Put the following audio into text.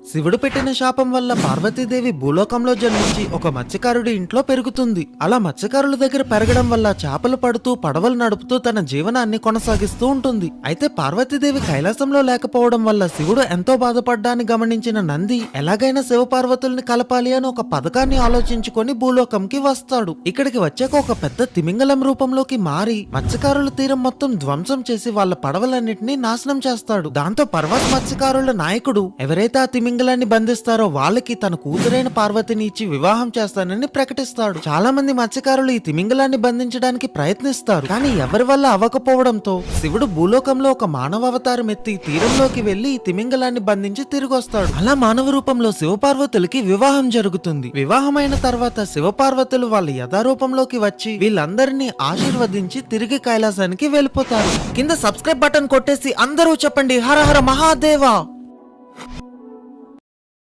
శివుడు పెట్టిన శాపం వల్ల పార్వతీదేవి భూలోకంలో జన్మించి ఒక మత్స్యకారుడి ఇంట్లో పెరుగుతుంది. అలా మత్స్యకారుల దగ్గర పెరగడం వల్ల చేపలు పడుతూ పడవలు నడుపుతూ తన జీవనాన్ని కొనసాగిస్తూ ఉంటుంది. అయితే పార్వతీదేవి కైలాసంలో లేకపోవడం వల్ల శివుడు ఎంతో బాధపడ్డాన్ని గమనించిన నంది ఎలాగైనా శివపార్వతుల్ని కలపాలి అని ఒక పథకాన్ని ఆలోచించుకొని భూలోకంకి వస్తాడు. ఇక్కడికి వచ్చాక ఒక పెద్ద తిమింగలం రూపంలోకి మారి మత్స్యకారుల తీరం మొత్తం ధ్వంసం చేసి వాళ్ళ పడవలన్నింటినీ నాశనం చేస్తాడు. దాంతో పర్వత మత్స్యకారుల నాయకుడు ఎవరైతే ఆ తిమింగలాన్ని బంధిస్తారో వాళ్ళకి తన కూతురైన పార్వతిని ఇచ్చి వివాహం చేస్తానని ప్రకటిస్తాడు. చాలా మంది మత్స్యకారులు ఈ తిమింగలాన్ని బంధించడానికి ప్రయత్నిస్తారు. కానీ ఎవరి వల్ల అవ్వకపోవడంతో శివుడు భూలోకంలో ఒక మానవ అవతారం ఎత్తి తీరంలోకి వెళ్ళి ఈ తిమింగలాన్ని బంధించి తిరిగి వస్తాడు అలా మానవ రూపంలో శివపార్వతులకి వివాహం జరుగుతుంది. వివాహమైన తర్వాత శివపార్వతులు వాళ్ళ యథారూపంలోకి వచ్చి వీళ్ళందరినీ ఆశీర్వదించి తిరిగి కైలాసానికి వెళ్ళిపోతారు. కింద సబ్స్క్రైబ్ బటన్ కొట్టేసి అందరూ చెప్పండి. హర హర మహాదేవా!